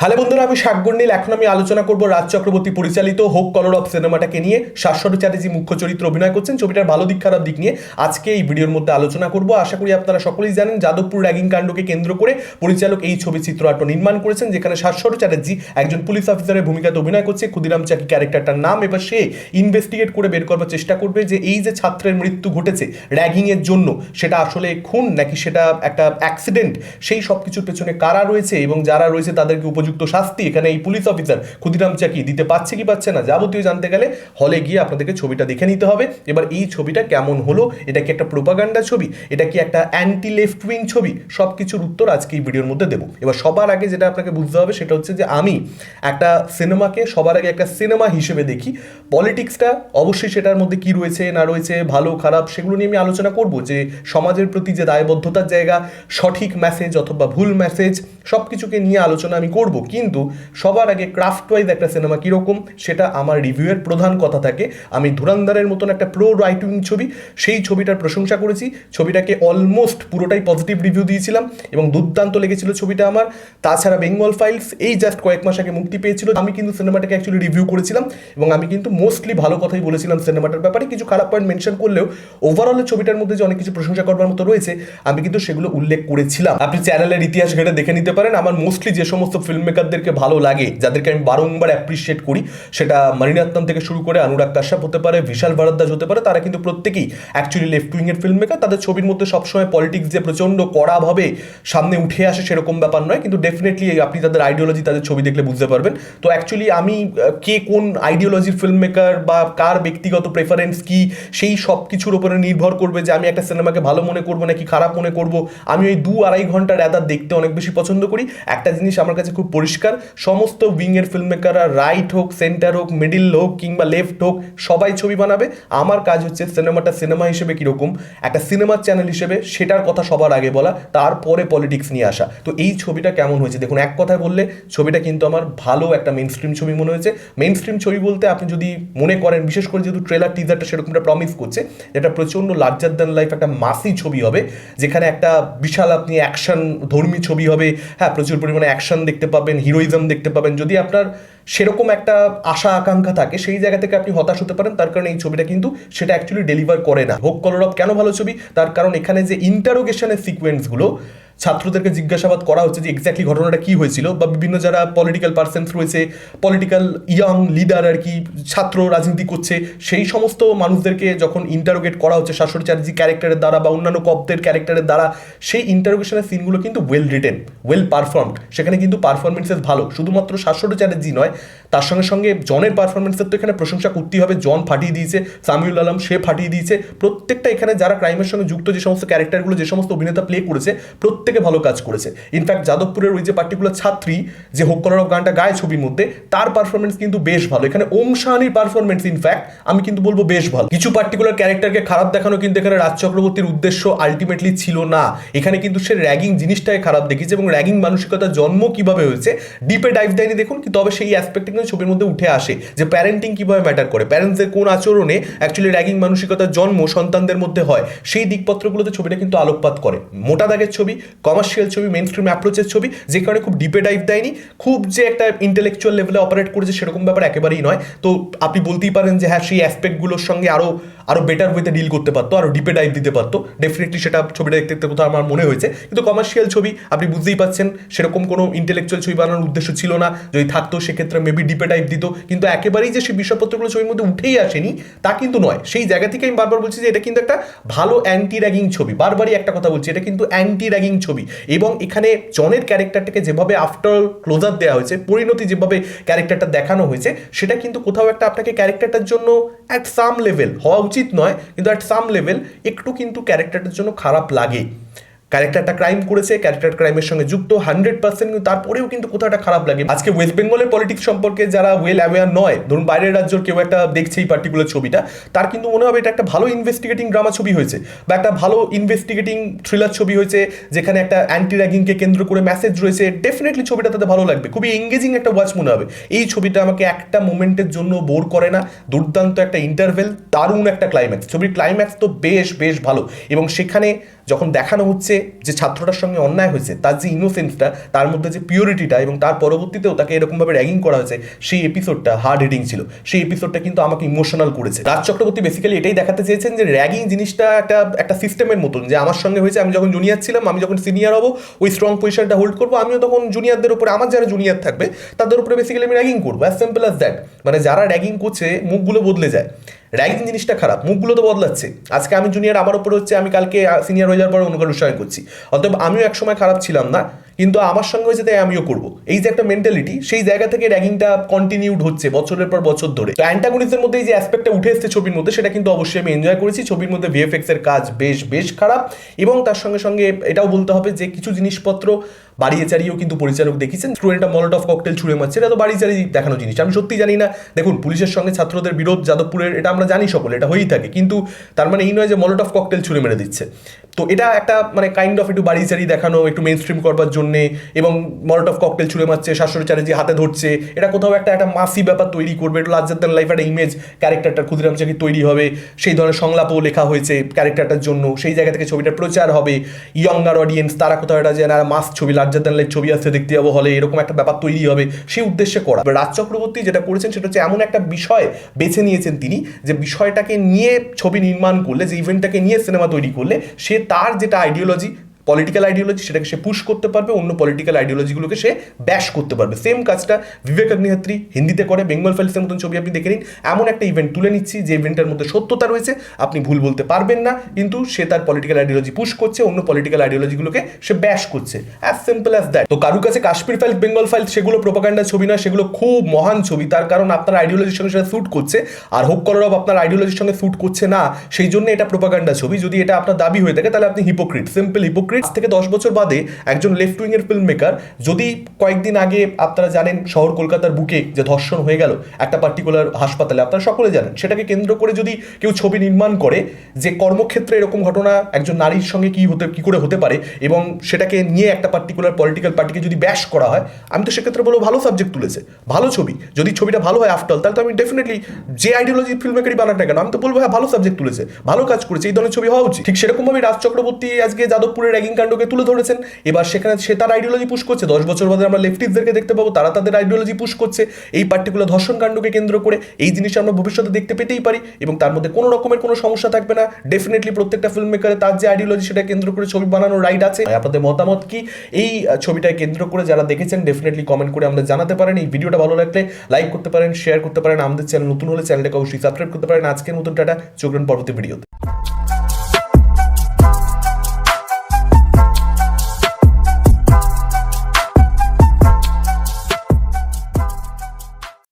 Hello বন্ধুরা, আমি শাকগন্ডিল এখন আমি আলোচনা করব রাজ চক্রবর্তী পরিচালিত হোক কলর অফ সিনেমাটাকে নিয়ে। শাশ্বত চ্যাটার্জি মুখ্য চরিত্র অভিনয় করছেন। ছবিটার ভালো দিক, খারাপ দিক নিয়ে আজকে এই ভিডিওর মধ্যে আলোচনা করব। আশা করি আপনারা সকলেই জানেন, যাদবপুর র্যাগিং কাণ্ডকে কেন্দ্র করে পরিচালক এই ছবি চিত্রনাট্য নির্মাণ করেছেন, যেখানে শাশ্বত চ্যাটার্জি একজন পুলিশ অফিসারের ভূমিকাতে অভিনয় করছে। ক্ষুদিরাম চাকি ক্যারেক্টারটার নাম এবার সে ইনভেস্টিগেট করে বের করবার চেষ্টা করবে যে এই যে ছাত্রের মৃত্যু ঘটেছে র্যাগিংয়ের জন্য, সেটা আসলে খুন নাকি সেটা একটা অ্যাক্সিডেন্ট সেই সব কিছুর পেছনে কারা রয়েছে এবং যারা রয়েছে তাদেরকে উপযুক্ত শাস্তি। এখানে এই পুলিশ অফিসার ক্ষুদিরাম চাকি দিতে পারছে কি পাচ্ছে না যাবতীয় জানতে গেলে হলে গিয়ে আপনাদেরকে ছবিটা দেখে নিতে হবে। এবার এই ছবিটা কেমন হলো? এটা কি একটা প্রোপাগান্ডা ছবি? এটা কি একটা অ্যান্টি লেফট উইং ছবি? সব কিছুর উত্তর আজকে এই ভিডিওর মধ্যে দেবো। এবার সবার আগে যেটা আপনাকে বুঝতে হবে সেটা হচ্ছে যে আমি একটা সিনেমাকে সবার আগে একটা সিনেমা হিসেবে দেখি। পলিটিক্সটা অবশ্যই সেটার মধ্যে কি রয়েছে, না রয়েছে, ভালো, খারাপ সেগুলো নিয়ে আমি আলোচনা করব যে সমাজের প্রতি যে দায়বদ্ধতার জায়গা, সঠিক মেসেজ অথবা ভুল মেসেজ সব কিছুকে নিয়ে আলোচনা আমি করব। কিন্তু সবার আগে ক্রাফট ওয়াইজ একটা সিনেমা কীরকম, সেটা আমার রিভিউয়ের প্রধান কথা থাকে। আমি ধুরান্দারের মতন একটা প্রো রাইটিং ছবি, সেই ছবিটার প্রশংসা করেছি। ছবিটাকে অলমোস্ট পুরোটাই পজিটিভ রিভিউ দিয়েছিলাম এবং দুর্দান্ত লেগেছিল ছবিটা আমার। তাছাড়া বেঙ্গল ফাইলস এই জাস্ট কয়েক মাস আগে মুক্তি পেয়েছিল। আমি কিন্তু সিনেমাটাকে অ্যাকচুয়ালি রিভিউ করেছিলাম এবং আমি কিন্তু মোস্টলি ভালো কথাই বলেছিলাম সিনেমাটার ব্যাপারে। কিছু খারাপ পয়েন্ট মেনশন করলেও ওভারঅল ছবিটার মধ্যে যে অনেক কিছু প্রশংসা করবার মতো রয়েছে, আমি কিন্তু সেগুলো উল্লেখ করেছিলাম। আপনি চ্যানেলের ইতিহাস ঘেটে দেখে নিতে পারেন। আমার মোস্টলি যে সমস্ত ফিল্ম মেকারদেরকে ভালো লাগে, যাদেরকে আমি বারংবার অ্যাপ্রিসিয়েট করি, সেটা মণিরত্নম থেকে শুরু করে অনুরাগ কাশ্যপ হতে পারে, বিশাল ভারদ্বাজ হতে পারে, তারা কিন্তু প্রত্যেকেই অ্যাকচুয়ালি লেফট উইংয়ের ফিল্ম মেকার তাদের ছবির মধ্যে সবসময় পলিটিক্স যে প্রচণ্ড কড়াভাবে সামনে উঠে আসে সেরকম ব্যাপার নয়, কিন্তু ডেফিনেটলি আপনি তাদের আইডিওলজি তাদের ছবি দেখলে বুঝতে পারবেন। তো অ্যাকচুয়ালি আমি কে কোন আইডিওলজির ফিল্ম মেকার বা কার ব্যক্তিগত প্রেফারেন্স কি, সেই সব কিছুর উপরে নির্ভর করবে যে আমি একটা সিনেমাকে ভালো মনে করব নাকি খারাপ মনে করব। আমি ওই দু আড়াই ঘণ্টা র্যাদার দেখতে অনেক বেশি পছন্দ করি। একটা জিনিস আমার কাছে খুব পরিষ্কার। সমস্ত উইংয়ের ফিল্ম মেকাররা রাইট হোক সেন্টার হোক মিডিল হোক কিংবা লেফট হোক, সবাই ছবি বানাবে। আমার কাজ হচ্ছে সিনেমাটা সিনেমা হিসেবে কীরকম, একটা সিনেমার চ্যানেল হিসেবে সেটার কথা সবার আগে বলা, তারপরে পলিটিক্স নিয়ে আসা। তো এই ছবিটা কেমন হয়েছে? দেখুন, এক কথায় বললে ছবিটা কিন্তু আমার ভালো একটা মেন স্ট্রিম ছবি মনে হয়েছে। মেন স্ট্রিম ছবি বলতে আপনি যদি মনে করেন, বিশেষ করে যেহেতু ট্রেলার টিজারটা সেরকম একটা প্রমিস করছে এটা প্রচণ্ড লার্জার দ্যান লাইফ একটা মাসি ছবি হবে, যেখানে একটা বিশাল আপনি অ্যাকশন ধর্মী ছবি হবে। হ্যাঁ প্রচুর পরিমাণে অ্যাকশন দেখতে পাবেন হিরোইজম দেখতে পাবেন। যদি আপনার সেরকম একটা আশা, আকাঙ্ক্ষা থাকে, সেই জায়গা থেকে আপনি হতাশ হতে পারেন। তার কারণে এই ছবিটা কিন্তু সেটা অ্যাকচুয়ালি ডেলিভার করে না। ভোগ কলরব কেন ভালো ছবি? তার কারণ এখানে যে ইন্টারোগেশনের সিকোয়েন্সগুলো ছাত্রদেরকে জিজ্ঞাসাবাদ করা হচ্ছে যে এক্স্যাক্টলি ঘটনাটা কি হয়েছিল বা বিভিন্ন যারা পলিটিক্যাল পার্সনস রয়েছে পলিটিক্যাল ইয়াং লিডার আর কি ছাত্র রাজনীতি করছে, সেই সমস্ত মানুষদেরকে যখন ইন্টারোগেট করা হচ্ছে শাশ্বত চ্যাটার্জি ক্যারেক্টারের দ্বারা বা অন্যান্য কপদের ক্যারেক্টারের দ্বারা, সেই ইন্টারোগেশনের সিনগুলো কিন্তু ওয়েল রিটেন ওয়েল পারফর্মড সেখানে কিন্তু পারফরমেন্সেস ভালো। শুধুমাত্র শাশ্বত চ্যাটার্জি নয়, তার সঙ্গে সঙ্গে জনের পারফরমেন্সের তো এখানে প্রশংসা করতেই হবে, জন ফাটিয়ে দিয়েছে, সামিউল আলম সে ফাটিয়ে দিয়েছে, প্রত্যেকটা এখানে যারা ক্রাইমের সঙ্গে যুক্ত যে সমস্ত ক্যারেক্টারগুলো যে সমস্ত অভিনেতা প্লে করেছে, প্রত্যেকে ভালো কাজ করেছে। ইনফ্যাক্ট যাদবপুরের ওই যে পার্টিকুলার ছাত্রী যে হোক কলর অফ গানটা গায়ে ছবির মধ্যে, তার পারফরমেন্স কিন্তু বেশ ভালো। এখানে ওম শাহানির পারফরমেন্স ইনফ্যাক্ট আমি কিন্তু বলব বেশ ভালো। কিছু পার্টিকুলার ক্যারেক্টারকে খারাপ দেখানো কিন্তু এখানে রাজ চক্রবর্তীর উদ্দেশ্য আলটিমেটলি ছিল না। এখানে কিন্তু সে র্যাগিং জিনিসটাই খারাপ দেখিয়েছে এবং র্যাগিং মানসিকতার জন্ম কীভাবে হয়েছে ডিপে ডাইভ দেয়নি দেখুন, কিন্তু তবে সেই অ্যাসপেক্টে কিন্তু ছবির মধ্যে উঠে আসে যে প্যারেন্টিং কীভাবে ম্যাটার করে। প্যারেন্টসদের কোন আচরণে অ্যাকচুয়ালি র্যাগিং মানসিকতার জন্ম সন্তানদের মধ্যে হয়, সেই দিকপত্রগুলোতে ছবিটা কিন্তু আলোকপাত করে। মোটা দাগের ছবি কমার্শিয়াল ছবি মেন স্ট্রিম অ্যাপ্রোচের ছবি, যে কারণে খুব ডিপে ডাইভ দেয়নি। খুব যে একটা ইন্টেলেকচুয়াল লেভেলে অপারেট করেছে সেরকম ব্যাপার একেবারেই নয়। তো আপনি বলতেই পারেন যে হ্যাঁ সেই অ্যাসপেক্টগুলোর সঙ্গে আরও আরও বেটার ওয়েতে ডিল করতে পারতো আরও ডিপে ডাইভ দিতে পারতো। ডেফিনেটলি সেটা ছবিটা দেখতে দেখতে কোথাও আমার মনে হয়েছে। কিন্তু কমার্শিয়াল ছবি, আপনি বুঝতেই পাচ্ছেন সেরকম কোনো ইন্টেলেকচুয়াল ছবি বানানোর উদ্দেশ্য ছিল না। যদি থাকতো, সেক্ষেত্রে মেবি ডিপে ডাইভ দিত। কিন্তু একেবারেই যে সেই বিষয়পত্রগুলো ছবির মধ্যে উঠেই আসেনি, তা কিন্তু নয়। সেই জায়গা থেকে আমি বারবার বলছি যে এটা কিন্তু একটা ভালো অ্যান্টি র্যাগিং ছবি। বারবারই একটা কথা বলছি, এটা কিন্তু অ্যান্টি র্যাগিং ছবি। এবং এখানে জনের ক্যারেক্টারটাকে যেভাবে আফটার ক্লোজার দেওয়া হয়েছে, পরিণতি যেভাবে ক্যারেক্টারটা দেখানো হয়েছে, সেটা কিন্তু কোথাও একটা আপনাকে ক্যারেক্টারটার জন্য অ্যাট সাম লেভেল হওয়া উচিত নয় কিন্তু অ্যাট সাম লেভেল একটু কিন্তু ক্যারেক্টারটার জন্য খারাপ লাগে। ক্যারেক্টারটা ক্রাইম করেছে ক্যারেক্টার ক্রাইমের সঙ্গে যুক্ত হান্ড্রেড পার্সেন্ট কিন্তু তারপরেও কিন্তু কোথাও একটা খারাপ লাগে। আজকে ওয়েস্ট বেঙ্গলের পলিটিক্স সম্পর্কে যারা ওয়েল অ্যাওয়ার নয়, ধরুন বাইরের রাজ্যের কেউ একটা দেখছে এই পার্টিকুলার ছবিটা, তার কিন্তু মনে হবে এটা একটা ভালো ইনভেস্টিগেটিং ড্রামা ছবি হয়েছে, বা একটা ভালো ইনভেস্টিগেটিং থ্রিলার ছবি হয়েছে, যেখানে একটা অ্যান্টি র্যাগিংকে কেন্দ্র করে মেসেজ রয়েছে। ডেফিনেটলি ছবিটা তাদের ভালো লাগবে, খুবই এঙ্গেজিং একটা ওয়াচ মনে হবে। এই ছবিটা আমাকে একটা মোমেন্টের জন্য বোর করে না, দুর্দান্ত একটা ইন্টারভেল দারুণ একটা ক্লাইম্যাক্স ছবির ক্লাইম্যাক্স তো বেশ বেশ ভালো। এবং সেখানে যখন দেখানো হচ্ছে যে ছাত্রটার সঙ্গে অন্যায় হয়েছে, তার যে ইনোসেন্সটা তার মধ্যে যে পিওরিটিটা এবং তার পরবর্তীতেও তাকে এরকমভাবে র্যাগিং করা হয়েছে, সেই এপিসোডটা হার্ড হিটিং ছিল। সেই এপিসোডটা কিন্তু আমাকে ইমোশনাল করেছে। রাজ চক্রবর্তী বেসিক্যালি এটাই দেখাতে চেয়েছেন যে র্যাগিং জিনিসটা একটা একটা সিস্টেমের মতন, যে আমার সঙ্গে হয়েছে, আমি যখন জুনিয়র ছিলাম, আমি যখন সিনিয়র হব, ওই স্ট্রং পজিশনটা হোল্ড করব, আমিও তখন জুনিয়রদের উপরে, আমার যারা জুনিয়র থাকবে, তাদের উপরে বেসিক্যালি আমি র্যাগিং করব অ্যাজ সিম্পল অ্যাজ দ্যাট মানে যারা র্যাগিং করছে, মুখগুলো বদলে যায়। র্যাগিং জিনিসটা খারাপ, মুখগুলো তো বদলাচ্ছে। আজকে আমি জুনিয়র আমার উপরে হচ্ছে আমি কালকে সিনিয়র হয়ে যাওয়ার পর কারোর সঙ্গে করছি। অতএব আমিও একসময় খারাপ ছিলাম না, কিন্তু আমার সঙ্গে হয়েছে তাই আমিও করব। এই যে একটা মেন্টালিটি সেই জায়গা থেকে র্যাগিংটা কন্টিনিউড হচ্ছে বছরের পর বছর ধরে। তো অ্যান্টাগনিস্টের মধ্যে এই যে অ্যাসপেক্টটা উঠে এসেছে ছবির মধ্যে, সেটা কিন্তু অবশ্যই আমি এনজয় করেছি। ছবির মধ্যে ভিএফএক্স এর কাজ বেশ বেশ খারাপ এবং তার সঙ্গে সঙ্গে এটাও বলতে হবে যে কিছু জিনিসপত্র বাড়িয়ে চাড়িয়েও কিন্তু পরিচালক দেখিয়েছেন। স্টুডেন্টটা মলট অফ ককটেল ছুঁড়ে মারছে। এটা তো বাড়ি চাড়িয়ে দেখানো জিনিস। আমি সত্যি জানি না। দেখুন, পুলিশের সঙ্গে ছাত্রদের বিরোধ, যাদবপুরের, এটা আমরা জানি সকলে, এটা হয়েই থাকে। কিন্তু তার মানে এই নয় যে মলট অফ ককটেল ছুঁড়ে মেরে দিচ্ছে। তো এটা একটা মানে কাইন্ড অফ একটু বাড়ি চাড়িয়ে দেখানো, একটু মেন স্ট্রিম করবার জন্যে এবং মলট অফ ককটেল ছুঁড়ে মারছে, শাশুড়ি চ্যাটার্জি হাতে ধরছে। এটা কোথাও একটা একটা মাসি ব্যাপার তৈরি করবে। একটু লাজ্জার দেন লাইফ একটা ইমেজ ক্যারেক্টারটা ক্ষুদিরাম চাকি তৈরি হবে। সেই ধরনের সংলাপও লেখা হয়েছে ক্যারেক্টারটার জন্য। সেই জায়গা থেকে ছবিটার প্রচার হবে। ইয়ঙ্গার অডিয়েন্স তারা কোথাও একটা যে মাস ছবি দেন ছবি আসছে, দেখতে যাব হলে এরকম একটা ব্যাপার তৈরি হবে, সেই উদ্দেশ্যে করা। রাজ চক্রবর্তী যেটা করেছেন, সেটা হচ্ছে এমন একটা বিষয় বেছে নিয়েছেন তিনি, যে বিষয়টাকে নিয়ে ছবি নির্মাণ করলে, যে ইভেন্টটাকে নিয়ে সিনেমা তৈরি করলে, সে তার যেটা আইডিওলজি পলিটিক্যাল আইডিওলজি সেটাকে সে পুশ করতে পারবে, অন্য পলিটিক্যাল আইডিওলজিগুলোকে সে ব্যাশ করতে পারবে। সেম কাজটা বিবেক অগ্নিহোত্রী হিন্দিতে করে বেঙ্গল ফাইলসের মতন ছবি আপনি দেখে নিন। এমন একটা ইভেন্ট তুলে নিচ্ছি, যে ইভেন্টের মধ্যে সত্যতা রয়েছে, আপনি ভুল বলতে পারবেন না, কিন্তু সে তার পলিটিক্যাল আইডিওলজি পুশ করছে, অন্য পলিটিক্যাল আইডিওলজিগুলোকে সে ব্যাশ করছে। অ্যাজ সিম্পল অ্যাজ দ্যাট তো কারুর কাছে কাশ্মীর ফাইল বেঙ্গল ফাইল সেগুলো প্রোপাগান্ডার ছবি না সেগুলো খুব মহান ছবি। তার কারণ আপনার আইডিওলজির সঙ্গে সেটা স্যুট করছে। আর হোক কলরব, আপনার আইডিওলজির সঙ্গে স্যুট করছে না, সেই জন্য এটা প্রোপাগান্ডা ছবি। যদি এটা আপনার দাবি হয়ে থাকে, তাহলে আপনি হিপোক্রিট সিম্পল হিপোক্রিট থেকে দশ বছর বাদে একজন লেফট উইং এর ফিল্ম মেকার যদি কয়েকদিন আগে আপনারা জানেন শহর কলকাতার বুকে যে ধর্ষণ হয়ে গেল একটা পার্টিকুলার হাসপাতালে, আপনারা সকলে জানেন, সেটাকে কেন্দ্র করে যদি কেউ ছবি নির্মাণ করে যে কর্মক্ষেত্রে এরকম ঘটনা একজন নারীর সঙ্গে কি হতে, কি করে হতে পারে এবং সেটাকে নিয়ে একটা পার্টিকুলার পলিটিক্যাল পার্টিকে যদি ব্যাশ করা হয়, আমি তো সেক্ষেত্রে বলব ভালো সাবজেক্ট তুলেছে, ভালো ছবি। যদি ছবিটা ভালো হয় আফটার তাহলে তো আমি ডেফিনেটলি যে আইডিওলজি ফিল্ম মেকারই বানাক না কেন, আমি তো বলব হ্যাঁ ভালো সাবজেক্ট তুলেছে, ভালো কাজ করেছে, এই ধরনের ছবি হওয়া উচিত। ঠিক সেরকমভাবে রাজ চক্রবর্তী আজকে যাদবপুরের র্যাগিং কাণ্ডকে তুলে ধরেছেন। এবার সেখানে সে তার আইডিওলজি পুশ করছে। দশ বছর বাদে আমরা লেফটিস্টদেরকে দেখতে পাবো তারা তাদের আইডিওলজি পুশ করছে। এই পার্টিকুলার ধর্ষণ কাণ্ডকে কেন্দ্র করে এই জিনিস আমরা ভবিষ্যতে দেখতে পেতেই পারি এবং তার মধ্যে কোনো রকমের কোনো সমস্যা থাকবে না। ডেফিনেটলি প্রত্যেকটা ফিল্ম মেকারের তার যে আইডিওলজি সেটা কেন্দ্র করে ছবি বানানোর রাইট আছে। আপনাদের মতামত কি? এই আহ, ছবিটাকে কেন্দ্র করে যারা দেখেছেন ডেফিনেটলি কমেন্ট করে আমরা জানাতে পারেন। এই ভিডিওটা ভালো লাগলে লাইক করতে পারেন শেয়ার করতে পারেন। আমাদের চ্যানেল নতুন হলে চ্যানেলটাকে অবশ্যই সাবস্ক্রাইব করতে পারেন। আজকের মতন টাটা চোখেন পরবর্তী ভিডিওতে